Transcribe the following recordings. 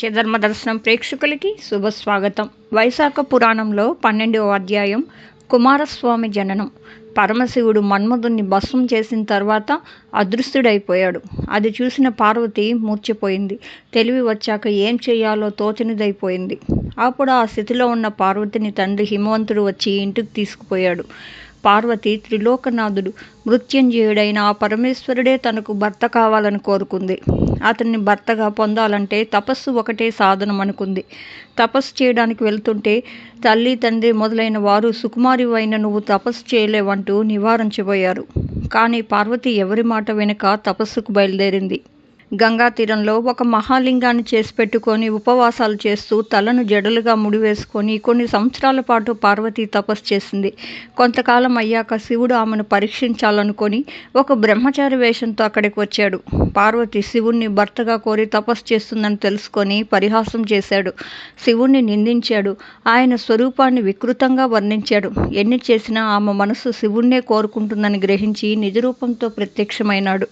సత్యధర్మ దర్శనం ప్రేక్షకులకి శుభస్వాగతం వైశాఖ పురాణంలో పన్నెండవ అధ్యాయం కుమారస్వామి జననం. పరమశివుడు మన్మధుణ్ణి భస్మం చేసిన తర్వాత అదృష్టుడైపోయాడు అది చూసిన పార్వతి మూర్చిపోయింది. తెలివి వచ్చాక ఏం చేయాలో తోచనిదైపోయింది. అప్పుడు ఆ స్థితిలో ఉన్న పార్వతిని తండ్రి హిమవంతుడు వచ్చి ఇంటికి తీసుకుపోయాడు. పార్వతి త్రిలోకనాథుడు మృత్యుంజయుడైన ఆ పరమేశ్వరుడే తనకు భర్త కావాలని కోరుకుంది. అతన్ని భర్తగా పొందాలంటే తపస్సు ఒకటే సాధనం అనుకుంది తపస్సు చేయడానికి వెళ్తుంటే తల్లి తండ్రి మొదలైన వారు సుకుమారి అయిన నువ్వు తపస్సు చేయలేవంటూ నివారించబోయారు. కానీ పార్వతి ఎవరి మాట వెనుక తపస్సుకు బయలుదేరింది. గంగా తీరంలో ఒక మహాలింగాన్ని చేసి పెట్టుకొని ఉపవాసాలు చేస్తూ తలను జడలుగా ముడివేసుకొని కొన్ని సంవత్సరాల పాటు పార్వతి తపస్సు చేసింది. కొంతకాలం అయ్యాక శివుడు ఆమెను పరీక్షించాలనుకొని ఒక బ్రహ్మచారి వేషంతో అక్కడికి వచ్చాడు. పార్వతి శివుణ్ణి భర్తగా కోరి తపస్సు చేస్తుందని తెలుసుకొని పరిహాసం చేశాడు. శివుణ్ణి నిందించాడు. ఆయన స్వరూపాన్ని వికృతంగా వర్ణించాడు. ఎన్ని చేసినా ఆమె మనసు శివుణ్ణే కోరుకుంటుందని గ్రహించి నిజరూపంతో ప్రత్యక్షమైనాడు.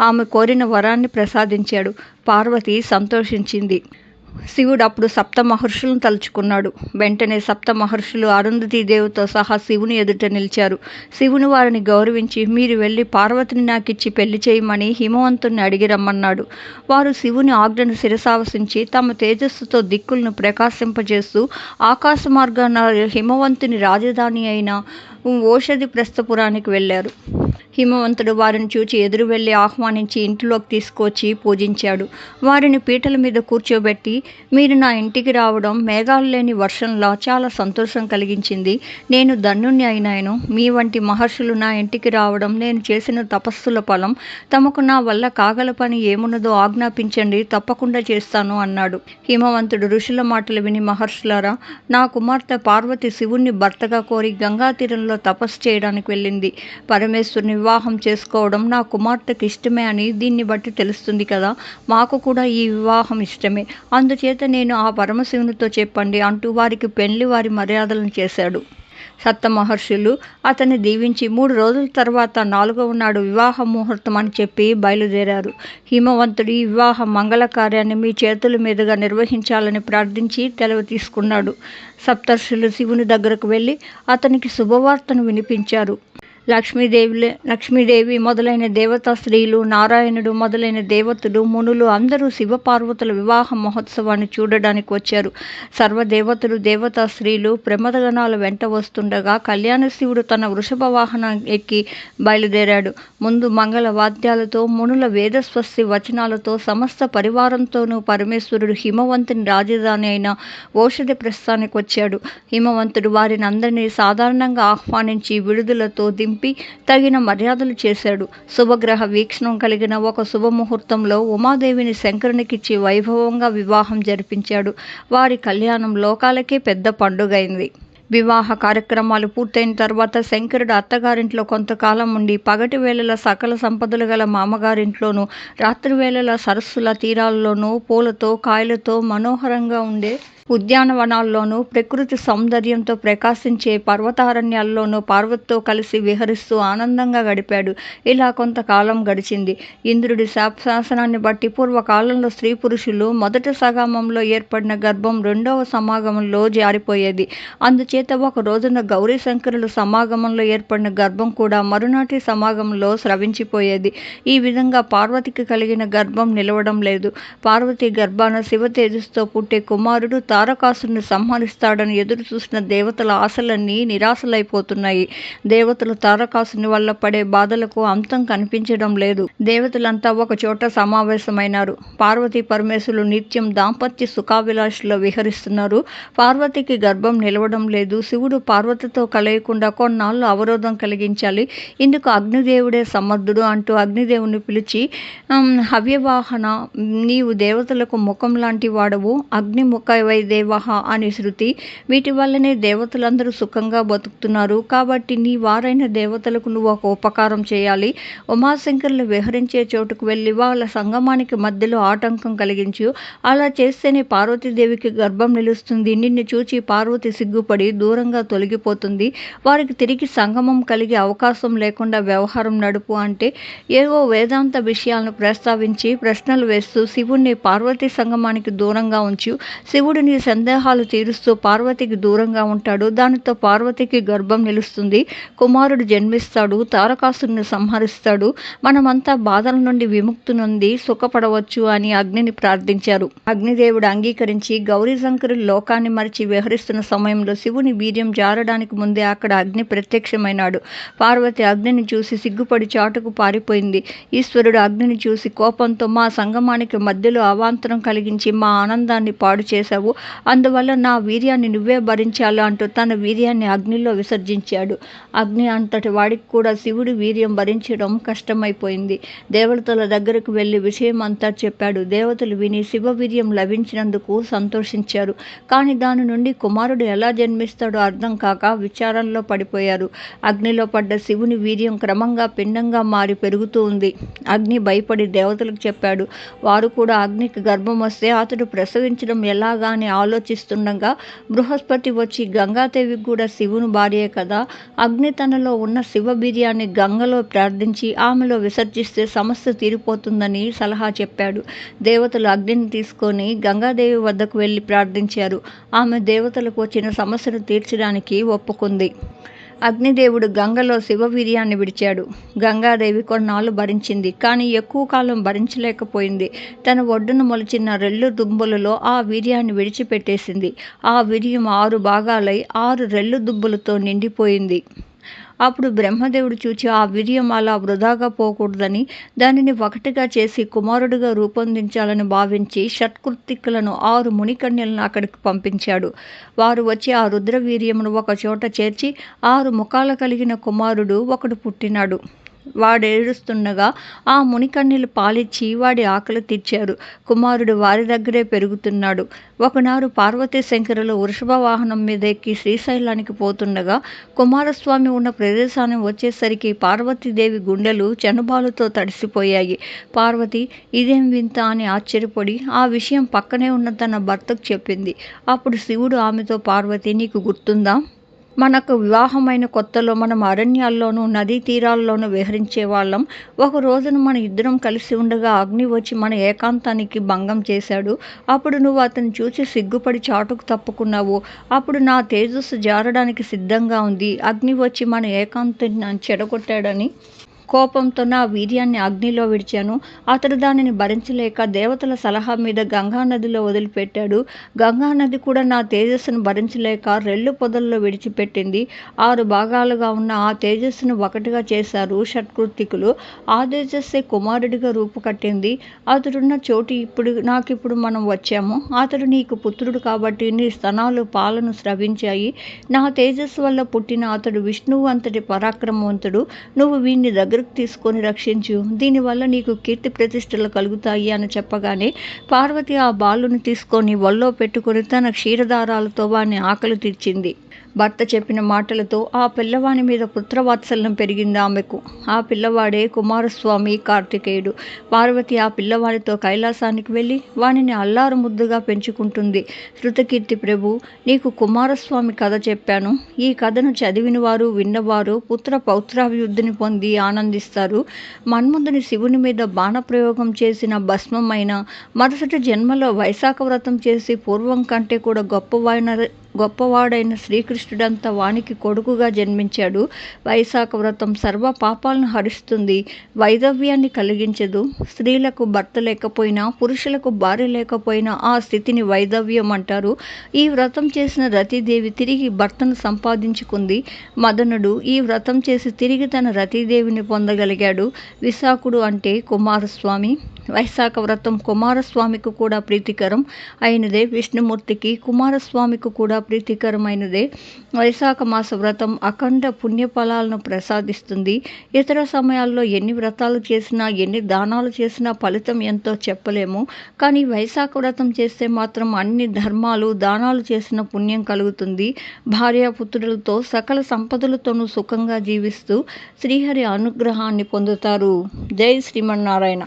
ఆమె కోరిన వరాన్ని ప్రసాదించాడు పార్వతి సంతోషించింది. శివుడు అప్పుడు సప్త మహర్షులను తలుచుకున్నాడు. వెంటనే సప్త మహర్షులు అరుంధతి దేవుతో సహా శివుని ఎదుట నిలిచారు. శివుని వారిని గౌరవించి మీరు వెళ్ళి పార్వతిని నాకిచ్చి పెళ్ళి చేయమని హిమవంతుని అడిగి రమ్మన్నాడు. వారు శివుని ఆజ్ఞను శిరసావసించి తమ తేజస్సుతో దిక్కులను ప్రకాశింపజేస్తూ ఆకాశ మార్గాన హిమవంతుని రాజధాని అయిన ఓషధి ప్రస్థపురానికి వెళ్ళారు. హిమవంతుడు వారిని చూచి ఎదురు వెళ్ళి ఆహ్వానించి ఇంటిలోకి తీసుకొచ్చి పూజించాడు. వారిని పీటల మీద కూర్చోబెట్టి మీరు నా ఇంటికి రావడం మేఘాలు లేని వర్షంలా చాలా సంతోషం కలిగించింది. నేను ధన్యుణ్ణి అయినాను మీ వంటి మహర్షులు నా ఇంటికి రావడం నేను చేసిన తపస్సుల ఫలం. తమకు నా వల్ల కాగల పని ఏమున్నదో ఆజ్ఞాపించండి తప్పకుండా చేస్తాను అన్నాడు. హిమవంతుడు ఋషుల మాటలు విని మహర్షులారా నా కుమార్తె పార్వతి శివుణ్ణి భర్తగా కోరి గంగా తీరంలో తపస్సు చేయడానికి వెళ్ళింది. పరమేశ్వరుని వివాహం చేసుకోవడం నా కుమార్తెకి ఇష్టమే అని దీన్ని బట్టి తెలుస్తుంది కదా. మాకు కూడా ఈ వివాహం ఇష్టమే. అందుచేత నేను ఆ పరమశివునితో చెప్పండి అంటూ వారికి పెళ్ళి వారి మర్యాదలను చేశాడు. సప్త మహర్షులు అతన్ని దీవించి మూడు రోజుల తర్వాత నాలుగవ నాడు వివాహ ముహూర్తం అని చెప్పి బయలుదేరారు. హిమవంతుడి వివాహ మంగళ కార్యాన్ని మీ చేతుల మీదుగా నిర్వహించాలని ప్రార్థించి తెలవ తీసుకున్నాడు. సప్తర్షులు శివుని దగ్గరకు వెళ్ళి అతనికి శుభవార్తను వినిపించారు. లక్ష్మీదేవి లక్ష్మీదేవి మొదలైన దేవతా స్త్రీలు నారాయణుడు మొదలైన దేవతలు మునులు అందరూ శివపార్వతుల వివాహ మహోత్సవాన్ని చూడడానికి వచ్చారు. సర్వదేవతలు దేవతా స్త్రీలు ప్రమదగణాల వెంట వస్తుండగా కళ్యాణ శివుడు తన వృషభ వాహనం ఎక్కి బయలుదేరాడు. ముందు మంగళ వాద్యాలతో మునుల వేదస్వస్తి వచనాలతో సమస్త పరివారంతోనూ పరమేశ్వరుడు హిమవంతుని రాజధాని అయిన ఓషధి ప్రస్థానికి వచ్చాడు హిమవంతుడు వారిని అందరినీ సాధారణంగా ఆహ్వానించి విడుదలతో దింపి తగిన మర్యాదలు చేశాడు. శుభగ్రహ వీక్షణం కలిగిన ఒక శుభముహూర్తంలో ఉమాదేవిని శంకరునికిచ్చి వైభవంగా వివాహం జరిపించాడు. వారి కళ్యాణం లోకాలకే పెద్ద పండుగైంది. వివాహ కార్యక్రమాలు పూర్తయిన తర్వాత శంకరుడు అత్తగారింట్లో కొంతకాలం ఉండి పగటి వేళల సకల సంపదలు గల మామగారింట్లోనూ రాత్రి వేళల సరస్సుల తీరాల్లోనూ పూలతో కాయలతో మనోహరంగా ఉండే ఉద్యానవనాల్లోనూ ప్రకృతి సౌందర్యంతో ప్రకాశించే పర్వతారణ్యాల్లోనూ పార్వతితో కలిసి విహరిస్తూ ఆనందంగా గడిపాడు. ఇలా కొంతకాలం గడిచింది. ఇంద్రుడి శాసనాన్ని బట్టి పూర్వకాలంలో స్త్రీ పురుషులు మొదటి సగామంలో ఏర్పడిన గర్భం రెండవ సమాగమంలో జారిపోయేది. అందుచేత ఒక రోజున గౌరీ శంకరుల సమాగమంలో ఏర్పడిన గర్భం కూడా మరునాటి సమాగంలో స్రవించిపోయేది. ఈ విధంగా పార్వతికి కలిగిన గర్భం నిలవడం లేదు. పార్వతి గర్భాన శివ తేజస్తో పుట్టే కుమారుడు తారకాసుని సంహరిస్తాడని ఎదురు చూసిన దేవతల ఆశలన్నీ నిరాశలైపోతున్నాయి. దేవతలు తారకాసుని వల్ల పడే బాధలకు అంతం కనిపించడం లేదు. దేవతలంతా ఒక చోట సమావేశమైనారు. పార్వతీ పరమేశ్వరులు నిత్యం దాంపత్య సుఖాభిలాషలో విహరిస్తున్నారు. పార్వతికి గర్భం నిలవడం లేదు. శివుడు పార్వతితో కలయకుండా కొన్నాళ్ళు అవరోధం కలిగించాలి. ఇందుకు అగ్నిదేవుడే సమర్థుడు అంటూ అగ్నిదేవుని పిలిచి హవ్యవాహన నీవు దేవతలకు ముఖం లాంటి వాడవు. అగ్ని ముఖవై దేవహ అని శృతి. వీటి వల్లనే దేవతలందరూ సుఖంగా బతుకుతున్నారు. కాబట్టి నీ వారైన దేవతలకు నువ్వు ఒక ఉపకారం చేయాలి. ఉమాశంకర్లు విహరించే చోటుకు వెళ్ళి వాళ్ళ సంగమానికి మధ్యలో ఆటంకం కలిగించు. అలా చేస్తేనే పార్వతీదేవికి గర్భం నిలుస్తుంది. నిన్ను చూచి పార్వతి సిగ్గుపడి దూరంగా తొలగిపోతుంది. వారికి తిరిగి సంగమం కలిగే అవకాశం లేకుండా వ్యవహారం నడుపు అంటే ఏవో వేదాంత విషయాలను ప్రస్తావించి ప్రశ్నలు వేస్తూ శివుణ్ణి పార్వతీ సంగమానికి దూరంగా ఉంచు. శివుడిని నీ సందేహాలు తీరుస్తూ పార్వతికి దూరంగా ఉంటాడు. దానితో పార్వతికి గర్భం నిలుస్తుంది. కుమారుడు జన్మిస్తాడు. తారకాసుని సంహరిస్తాడు. మనమంతా బాధల నుండి విముక్తి నుండి సుఖపడవచ్చు అని అగ్నిని ప్రార్థించారు. అగ్నిదేవుడు అంగీకరించి గౌరీ శంకరులు లోకాన్ని మరిచి విహరిస్తున్న సమయంలో శివుని వీర్యం జారడానికి ముందే అక్కడ అగ్ని ప్రత్యక్షమైనాడు. పార్వతి అగ్నిని చూసి సిగ్గుపడి చాటుకు పారిపోయింది. ఈశ్వరుడు అగ్నిని చూసి కోపంతో మా సంగమానికి మధ్యలో అవాంతరం కలిగించి మా ఆనందాన్ని పాడు చేశావు. అందువల్ల నా వీర్యాన్ని నువ్వే భరించాలి అంటూ తన వీర్యాన్ని అగ్నిలో విసర్జించాడు. అగ్ని అంతటి వాడికి కూడా శివుడి వీర్యం భరించడం కష్టమైపోయింది. దేవతల దగ్గరకు వెళ్ళి విషయం అంతా చెప్పాడు. దేవతలు విని శివ వీర్యం లభించినందుకు సంతోషించారు. కానీ దాని నుండి కుమారుడు ఎలా జన్మిస్తాడో అర్థం కాక విచారంలో పడిపోయారు. అగ్నిలో పడ్డ శివుని వీర్యం క్రమంగా పిండంగా మారి పెరుగుతూ ఉంది. అగ్ని భయపడి దేవతలకు చెప్పాడు. వారు కూడా అగ్నికి గర్భం వస్తే అతడు ప్రసవించడం ఎలాగా అని ఆలోచిస్తుండగా బృహస్పతి వచ్చి గంగాదేవి కూడా శివుని భార్యే కదా. అగ్ని తనలో ఉన్న శివ బీర్యాన్ని గంగలో ప్రార్థించి ఆమెలో విసర్జిస్తే సమస్య తీరిపోతుందని సలహా చెప్పాడు. దేవతలు అగ్నిని తీసుకొని గంగాదేవి వద్దకు వెళ్ళి ప్రార్థించారు. ఆమె దేవతలకు వచ్చిన సమస్యను తీర్చడానికి ఒప్పుకుంది. అగ్నిదేవుడు గంగలో శివవీర్యాన్ని విడిచాడు. గంగాదేవి కొన్నాళ్ళు భరించింది. కానీ ఎక్కువ కాలం భరించలేకపోయింది. తన ఒడ్డున మొలిచిన రెల్లు దుంబులలో ఆ వీర్యాన్ని విడిచిపెట్టేసింది. ఆ వీర్యం ఆరు భాగాలై ఆరు రెల్లు దుబ్బులతో నిండిపోయింది. అప్పుడు బ్రహ్మదేవుడు చూచి ఆ వీర్యం అలా వృధాగా పోకూడదని దానిని ఒకటిగా చేసి కుమారుడిగా రూపొందించాలని భావించి షట్కృత్తిక్కులను ఆరు మునికన్యలను అక్కడికి పంపించాడు. వారు వచ్చి ఆ రుద్రవీర్యమును ఒక చోట చేర్చి ఆరు ముఖాలు కలిగిన కుమారుడు ఒకడు పుట్టినాడు. వాడేడుస్తుండగా ఆ మునికన్నీలు పాలిచ్చి వాడి ఆకలి తీర్చారు. కుమారుడు వారి దగ్గరే పెరుగుతున్నాడు. ఒకనాడు పార్వతీ శంకరులు వృషభ వాహనం మీద ఎక్కి శ్రీశైలానికి పోతుండగా కుమారస్వామి ఉన్న ప్రదేశాన్ని వచ్చేసరికి పార్వతీదేవి గుండెలు చనుబాలుతో తడిసిపోయాయి. పార్వతి ఇదేం వింత? అని ఆశ్చర్యపడి ఆ విషయం పక్కనే ఉన్న తన భర్తకు చెప్పింది. అప్పుడు శివుడు ఆమెతో పార్వతి నీకు గుర్తుందా? మనకు వివాహమైన కొత్తలో మనం అరణ్యాల్లోనూ నదీ తీరాల్లోనూ విహరించే వాళ్ళం. ఒక రోజున మన ఇద్దరం కలిసి ఉండగా అగ్ని వచ్చి మన ఏకాంతానికి భంగం చేశాడు. అప్పుడు నువ్వు అతన్ని చూసి సిగ్గుపడి చాటుకు తప్పుకున్నావు. అప్పుడు నా తేజస్సు జారడానికి సిద్ధంగా ఉంది. అగ్ని వచ్చి మన ఏకాంతాన్ని చెడగొట్టాడని కోపంతో నా వీర్యాన్ని అగ్నిలో విడిచాను. అతడు దానిని భరించలేక దేవతల సలహా మీద గంగా నదిలో వదిలిపెట్టాడు. గంగా నది కూడా నా తేజస్సును భరించలేక రెల్లు పొదల్లో విడిచిపెట్టింది. ఆరు భాగాలుగా ఉన్న ఆ తేజస్సును ఒకటిగా చేశారు షట్కృతికులు ఆ తేజస్సే కుమారుడిగా రూపుకట్టింది అతడున్న చోటు ఇప్పుడు నాకిప్పుడు మనం వచ్చాము. అతడు నీకు పుత్రుడు కాబట్టి నీ స్తనాలు పాలను స్రవించాయి. నా తేజస్సు వల్ల పుట్టిన అతడు విష్ణువు అంతటి పరాక్రమవంతుడు. నువ్వు వీని దగ్గర దగ్గరకు తీసుకొని రక్షించు. దీనివల్ల నీకు కీర్తి ప్రతిష్టలు కలుగుతాయి అని చెప్పగానే పార్వతి ఆ బాలుని తీసుకొని వల్లో పెట్టుకుని తన క్షీరదారాలతో వాని ఆకలి తీర్చింది. భర్త చెప్పిన మాటలతో ఆ పిల్లవాని మీద పుత్రవాత్సల్యం పెరిగింది ఆమెకు. ఆ పిల్లవాడే కుమారస్వామి కార్తికేయుడు. పార్వతి ఆ పిల్లవాడితో కైలాసానికి వెళ్ళి వానిని అల్లారు ముద్దుగా పెంచుకుంటుంది. శృతకీర్తి ప్రభు నీకు కుమారస్వామి కథ చెప్పాను. ఈ కథను చదివిన వారు విన్నవారు పుత్ర పౌత్రాభివృద్ధిని పొంది ఆనందిస్తారు. మన్మధుని శివుని మీద బాణప్రయోగం చేసిన భస్మమైన మరుసటి జన్మలో వైశాఖ వ్రతం చేసి పూర్వం కంటే కూడా గొప్ప గొప్పవైన గొప్పవాడైన శ్రీకృష్ణుడంత వానికి కొడుకుగా జన్మించాడు. వైశాఖ వ్రతం సర్వ పాపాలను హరిస్తుంది. వైధవ్యాన్ని కలిగించదు. స్త్రీలకు భర్త లేకపోయినా పురుషులకు భార్య లేకపోయినా ఆ స్థితిని వైధవ్యం అంటారు. ఈ వ్రతం చేసిన రతీదేవి తిరిగి భర్తను సంపాదించుకుంది. మదనుడు ఈ వ్రతం చేసి తిరిగి తన రతీదేవిని పొందగలిగాడు. విశాఖుడు అంటే కుమారస్వామి. వైశాఖ వ్రతం కుమారస్వామికి కూడా ప్రీతికరం అయినదే విష్ణుమూర్తికి కుమారస్వామికి కూడా ప్రీతికరమైనదే. వైశాఖ మాస వ్రతం అఖండ పుణ్యఫలాలను ప్రసాదిస్తుంది. ఇతర సమయాల్లో ఎన్ని వ్రతాలు చేసినా ఎన్ని దానాలు చేసినా ఫలితం ఎంతో చెప్పలేము. కానీ వైశాఖ వ్రతం చేస్తే మాత్రం అన్ని ధర్మాలు దానాలు చేసిన పుణ్యం కలుగుతుంది. భార్యాపుత్రులతో సకల సంపదలతోనూ సుఖంగా జీవిస్తూ శ్రీహరి అనుగ్రహాన్ని పొందుతారు. జై శ్రీమన్నారాయణ.